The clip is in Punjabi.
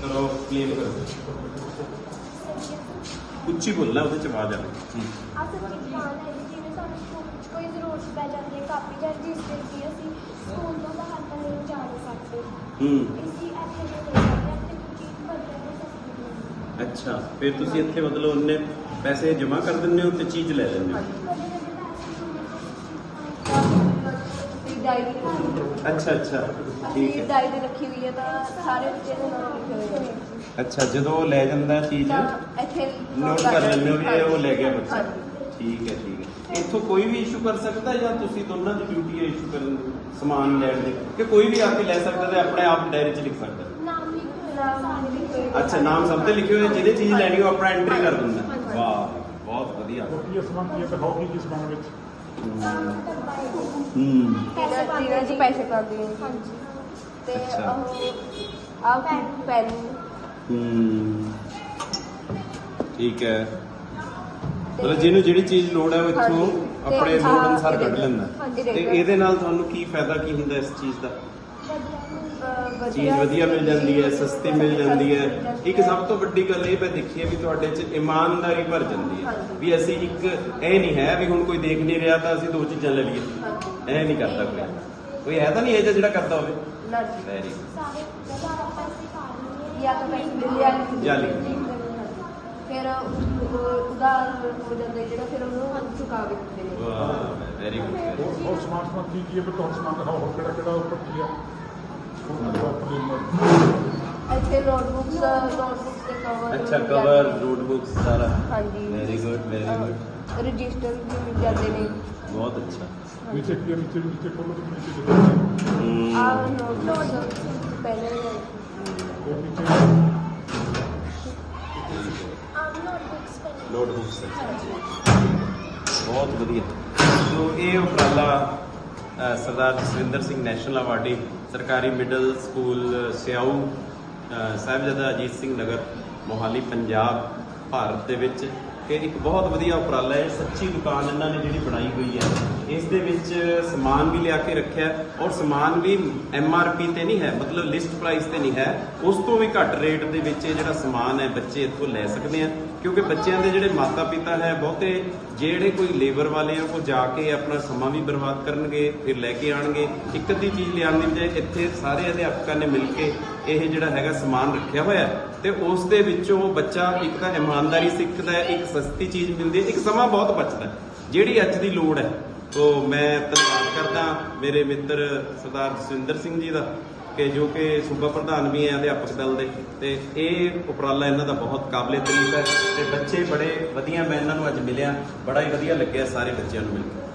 ਕਰੋ ਕਲੀਅਰ ਕਰੋ। ਉੱਚੀ ਬੋਲਣਾ ਉਹਦੇ ਚ ਆਵਾਜ਼ ਆਵੇ ਜੀ ਆ ਸਭ ਦੁਕਾਨ ਹੈ ਜੀ, ਜਿਵੇਂ ਸਾਨੂੰ ਸਕੂਲ ਵਿੱਚ ਕੋਈ ਜ਼ਰੂਰਤ ਪੈ ਜਾਂਦੀ ਹੈ ਕਾਪੀ ਜਾਂ ਜਿਸ ਦੇ ਕਿ ਅਸੀਂ ਸਕੂਲ ਤੋਂ ਬਾਹਰ ਤਾਂ ਨਹੀਂ ਜਾ ਨਹੀਂ ਸਕਦੇ। ਹੂੰ। ਇਸੀ ਇੱਥੇ ਦੇ ਲੈ ਸਕਦੇ ਹਾਂ ਤੇ ਚੀਜ਼ ਵਧੀਆ ਤੇ ਸਸਤੀ ਮਿਲਦੀ ਅੱਛਾ ਫਿਰ ਤੁਸੀਂ ਇੱਥੇ ਮਤਲਬ ਉਹਨੇ ਪੈਸੇ ਜਮ੍ਹਾਂ ਕਰ ਦਿੰਦੇ ਹੋ ਤੇ ਚੀਜ਼ ਲੈ ਲੈਂਦੇ ਹੋ? ਅੱਛਾ ਅੱਛਾ। ਠੀਕ ਅਸੀਂ ਹੈ ਡਾਇਰੀ ਰੱਖੀ ਹੋਈ ਹੈ ਤਾਂ ਸਾਰੇ ਬੱਚੇ ਦੇ ਨਾਮ ਲਿਖੇ ਹੋਏ ਨੇ। ਅੱਛਾ ਜਦੋਂ ਉਹ ਲੈ ਜਾਂਦਾ ਚੀਜ਼ ਤਾਂ ਇੱਥੇ ਨੋਟ ਕਰ ਲੈਂਦੇ ਹੋ ਵੀ ਇਹ ਉਹ ਲੈ ਗਿਆ ਬੱਚਾ। ਠੀਕ ਹੈ ਠੀਕ ਹੈ। ਇੱਥੋਂ ਕੋਈ ਵੀ ਇਸ਼ੂ ਕਰ ਸਕਦਾ ਜਾਂ ਤੁਸੀਂ ਦੋਨਾਂ ਦੀ ਡਿਊਟੀ ਹੈ ਇਸ਼ੂ ਕਰਨ ਦੀ ਸਮਾਨ ਲੈਣ ਦੀ? ਕਿ ਕੋਈ ਵੀ ਆ ਕੇ ਲੈ ਸਕਦਾ ਤੇ ਆਪਣੇ ਆਪ ਡਾਇਰੀ 'ਚ ਲਿਖ ਸਕਦਾ? ਨਾਮ ਲਿਖ ਨਾਮ ਲਿਖੇ ਹੋਏ ਅੱਛਾ ਨਾਮ ਸਭ ਤੇ ਲਿਖੇ ਹੋਏ ਜਿਹਨੇ ਚੀਜ਼ ਲੈਣੀ ਉਹ ਆਪਣਾ ਐਂਟਰੀ ਕਰ ਦਿੰਦਾ। ਵਾਹ ਬਹੁਤ ਵਧੀਆ। ਕੀ ਸਮਾਨ ਕੀ ਹੈ ਤਾਂ ਹੌਕੀ ਕਿਸ ਸਮਾਨ ਵਿੱਚ? ਹੂੰ ਪੈਸੇ ਜਿਹੜਾ ਜਿਹੜਾ ਜੀ ਪੈਸੇ ਪਾਉਂਦੇ ਨੇ ਹਾਂਜੀ ਤੇ ਅੱਛਾ। ਉਹ ਆ ਪੈਨ ਹੂੰ ਠੀਕ ਹੈ। ਮਤਲਬ ਜਿਹਨੂੰ ਜਿਹੜੀ ਚੀਜ਼ ਲੋੜ ਹੈ ਉਹ ਇੱਥੋਂ ਹਾਂਜੀ। ਤੇ ਆਪਣੇ ਆਹ ਲੋੜ ਅਨੁਸਾਰ ਇਹਦੇ ਕੱਢ ਲੈਂਦਾ। ਹਾਂਜੀ, ਤੇ ਇਹਦੇ ਇਹਦੇ ਨਾਲ ਤੁਹਾਨੂੰ ਕੀ ਫਾਇਦਾ ਕੀ ਹੁੰਦਾ ਇਸ ਚੀਜ਼ ਦਾ? ਚੀਜ਼ ਵਧੀਆ ਮਿਲ ਜਾਂਦੀ ਹੈ ਸਸਤੀ ਮਿਲ ਜਾਂਦੀ ਹੈ। ਇੱਕ ਸਭ ਤੋਂ ਵੱਡੀ ਗੱਲ ਇਹ ਮੈਂ ਦੇਖੀ ਹੈ ਵੀ ਤੁਹਾਡੇ 'ਚ ਇਮਾਨਦਾਰੀ ਭਰ ਜਾਂਦੀ ਹੈ। ਵੀ ਅਸੀਂ ਇੱਕ ਇਹ ਨਹੀਂ ਹੈ ਵੀ ਹੁਣ ਕੋਈ ਦੇਖ ਨਹੀਂ ਰਿਹਾ ਤਾਂ ਅਸੀਂ ਦੋ ਚੀਜ਼ਾਂ ਲੈ ਲਈਏ। ਇਹ ਨਹੀਂ ਕਰਦਾ ਕੋਈ। ਕੋਈ ਹੈ ਤਾਂ ਨਹੀਂ ਇਹ ਜਿਹਾ ਜਿਹੜਾ ਕਰਦਾ ਹੋਵੇ? ਨਾ ਜੀ। ਵੈਰੀ ਸਾਰੇ ਜ਼ਿਆਦਾ ਪੈਸੇ ਪਾ ਲਈਏ ਜਾਂ ਤਾਂ ਪੈਸੇ ਲਿਆ ਲਿਖ ਜਾਂ ਲਿਖ ਦਿੰਦੇ। ਫਿਰ ਉਹ- ਉਧਾਰ ਹੋ ਜਾਂਦਾ ਜਿਹੜਾ ਫਿਰ ਉਹਨੂੰ ਚੁਕਾ ਵੀ ਦਿੰਦੇ ਨੇ। ਵਾਹ ਵੈਰੀ ਗੁੱਡ ਹੋਰ ਸਮਾਨ ਸਮਾਨ ਕੀ ਕੀ ਹੈ? ਪਰ ਤੁਹਾਨੂੰ ਦਿਖਾਓ ਹੋਰ ਕਿਹੜਾ ਕਿਹੜਾ ਉੱਪਰ ਕੀ ਹੈ ਸਕੂਲ ਦਾ ਉੱਪਰ ਇੱਥੇ ਨੋਟਬੁੱਕਸ ਨੋਟਬੁੱਕਸ ਦੇ ਕਵਰ ਅੱਛਾ ਕਵਰ ਨੋਟਬੁੱਕਸ ਸਾਰਾ। ਹਾਂਜੀ। Very good very good register ਵੀ ਮਿਲ ਜਾਂਦੇ ਨੇ। ਬਹੁਤ ਅੱਛਾ। ਨੀਚੇ ਕੀ ਨੀਚੇ ਨੀਚੇ ਤੇ ਨੀਚੇ ਦੇਖੋ ਆ ਹਮ, ਨੋਟਬੁੱਕਸ ਪਹਿਲੇ। ਪੈਨ ਨੋਟਬੁੱਕਸ ਬਹੁਤ ਵਧੀਆ। ਸੋ ਇਹ ਉਪਰਾਲਾ ਸਰਦਾਰ ਜਸਵਿੰਦਰ ਸਿੰਘ ਨੈਸ਼ਨਲ ਅਵਾਰਡੀ ਸਰਕਾਰੀ ਮਿਡਲ ਸਕੂਲ, ਸਿਆਊ ਸਾਹਿਬਜ਼ਾਦਾ ਅਜੀਤ ਸਿੰਘ ਨਗਰ, ਮੋਹਾਲੀ, ਪੰਜਾਬ, ਭਾਰਤ ਦੇ ਵਿੱਚ ਇਹ ਇੱਕ ਬਹੁਤ ਵਧੀਆ ਉਪਰਾਲਾ ਹੈ, ਸੱਚੀ ਦੁਕਾਨ ਇਹਨਾਂ ਨੇ ਜਿਹੜੀ ਬਣਾਈ ਹੋਈ ਹੈ। ਇਸ ਦੇ ਵਿੱਚ ਸਮਾਨ ਵੀ ਲਿਆ ਕੇ ਰੱਖਿਆ ਔਰ ਸਮਾਨ ਵੀ ਐਮ ਆਰ ਪੀ ਤੇ ਨਹੀਂ ਹੈ, ਮਤਲਬ ਲਿਸਟ ਪ੍ਰਾਈਸ ਤੇ ਨਹੀਂ ਹੈ। ਉਸ ਤੋਂ ਵੀ ਘੱਟ ਰੇਟ ਦੇ ਵਿੱਚ ਇਹ ਜਿਹੜਾ ਸਮਾਨ ਹੈ, ਬੱਚੇ ਇੱਥੋਂ ਲੈ ਸਕਦੇ ਆ ਕਿਉਂਕਿ ਬੱਚਿਆਂ ਦੇ ਜਿਹੜੇ ਮਾਤਾ ਪਿਤਾ ਹੈ, ਬਹੁਤੇ ਜਿਹੜੇ ਕੋਈ ਲੇਬਰ ਵਾਲੇ ਆ, ਉਹ ਜਾ ਕੇ ਆਪਣਾ ਸਮਾਂ ਵੀ ਬਰਬਾਦ ਕਰਨਗੇ, ਫਿਰ ਲੈ ਕੇ ਆਣਗੇ ਇੱਕ ਅੱਧੀ ਚੀਜ਼ ਲਿਆਉਣ ਦੀ ਬਜਾਏ ਇੱਥੇ ਸਾਰੇ ਅਧਿਆਪਕਾਂ ਨੇ ਮਿਲ ਕੇ ਇਹ ਜਿਹੜਾ ਹੈਗਾ ਸਮਾਨ ਰੱਖਿਆ ਹੋਇਆ ਹੈ ਤੇ ਉਸ ਦੇ ਵਿੱਚੋਂ ਬੱਚਾ ਇੱਕ ਤਾਂ ਇਮਾਨਦਾਰੀ ਸਿੱਖਦਾ ਹੈ, ਇੱਕ ਸਸਤੀ ਚੀਜ਼ ਮਿਲਦੀ ਹੈ, ਇੱਕ ਸਮਾਂ ਬਹੁਤ ਬਚਦਾ ਜਿਹੜੀ ਅੱਜ ਦੀ ਲੋੜ ਹੈ, ਤੋ ਮੈਂ ਧੰਨਵਾਦ ਕਰਦਾ ਮੇਰੇ ਮਿੱਤਰ ਸਰਦਾਰ ਜਸਵਿੰਦਰ ਸਿੰਘ ਜੀ ਦਾ, ਕਿ ਜੋ ਕਿ ਸੂਬਾ ਪ੍ਰਧਾਨ ਵੀ ਹੈ ਅਧਿਆਪਕ ਦਲ ਦੇ, ਤੇ ਇਹ ਉਪਰਾਲਾ ਇਹਨਾਂ ਦਾ ਬਹੁਤ ਕਾਬਲੇ ਤਾਰੀਫ ਹੈ ਤੇ ਬੱਚੇ ਬੜੇ ਵਧੀਆ, ਮੈਂ ਇਹਨਾਂ ਨੂੰ ਅੱਜ ਮਿਲਿਆ, ਬੜਾ ਹੀ ਵਧੀਆ ਲੱਗਿਆ ਸਾਰੇ ਬੱਚਿਆਂ ਨੂੰ ਮਿਲ ਕੇ।